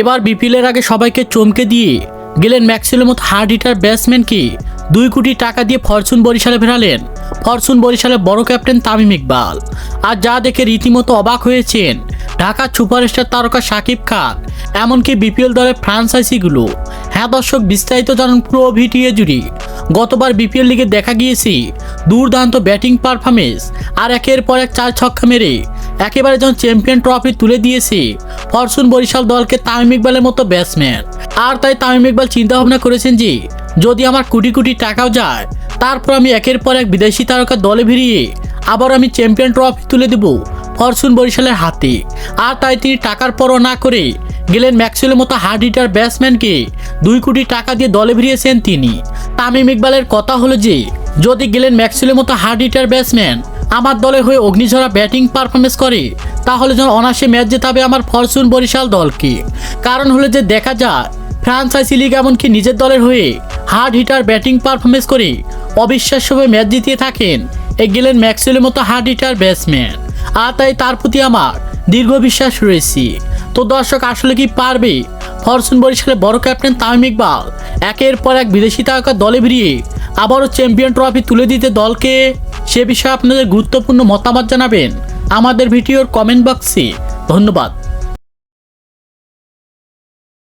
এবার বিপিএলের আগে সবাইকে চমকে দিয়ে গেলেন ম্যাক্সওয়েলের মতো হার্ড হিটার ব্যাটসম্যানকে দুই কোটি টাকা দিয়ে ফরচুন বরিশালে ফেরালেন। ফরচুন বরিশালের বড় ক্যাপ্টেন তামিম ইকবাল। আর যা দেখে রীতিমতো অবাক হয়েছেন ঢাকার সুপারস্টার তারকা শাকিব খান, এমনকি বিপিএল দলের ফ্রাঞ্চাইজিগুলো। হ্যাঁ দর্শক, বিস্তারিত জানুন পুরো ভিডিও জুড়ে। গতবার বিপিএল লিগে দেখা গিয়েছে দুর্দান্ত ব্যাটিং পারফরমেন্স আর একের পর এক চার ছক্কা মেরে একেবারে যখন চ্যাম্পিয়ন ট্রফি তুলে দিয়েছে, ফরচুন বরিশাল দলকে তামিম ইকবালের মতো ব্যাটসম্যান আর তাই তামিম ইকবাল চিন্তা ভাবনা করেছেন যে, যদি আমার কোটি কোটি টাকাও যায়, তারপর আমি একের পর এক বিদেশি তারকা দলে ভিড়িয়ে আবার আমি চ্যাম্পিয়ন ট্রফি তুলে দেব ফরচুন বরিশালের হাতে। আর তাই তিনি টাকার পরও না করে গেলেন ম্যাক্সওয়েলের মতো হার্ড হিটার ব্যাটসম্যানকে দুই কোটি টাকা দিয়ে দলে ভিড়িয়েছেন তিনি। তামিম ইকবালের কথা হলো যে, যদি গেলেন ম্যাক্সওয়েলের মতো হার্ড হিটার ব্যাটসম্যান আমার দলে হয়ে অগ্নিঝরা ব্যাটিং পারফরমেন্স করে, তাহলে যেন অনায়াসে ম্যাচ জেতাবে আমার ফরচুন বরিশাল দলকে কারণ হলো যে দেখা যায় ফ্রান্সাইসি লিগ এমনকি নিজের দলের হয়ে হার্ড হিটার ব্যাটিং পারফরমেন্স করে অবিশ্বাস্যভাবে ম্যাচ জিতিয়ে থাকেন এ গেলেন ম্যাক্সওয়েলের মতো হার্ড হিটার ব্যাটসম্যান আর তাই তার প্রতি আমার দীর্ঘ বিশ্বাস রয়েছে। তো দর্শক, আসলে কি পারবে? ফরচুন বরিশালের বড় ক্যাপ্টেন তামিম ইকবাল একের পর এক বিদেশি তারকা দলে বেরিয়ে আবারও চ্যাম্পিয়ন ট্রফি তুলে দিতে দলকে, সে বিষয়ে আপনাদের গুরুত্বপূর্ণ মতামত জানাবেন। আমাদের ভিডিওর কমেন্ট বক্সে ধন্যবাদ।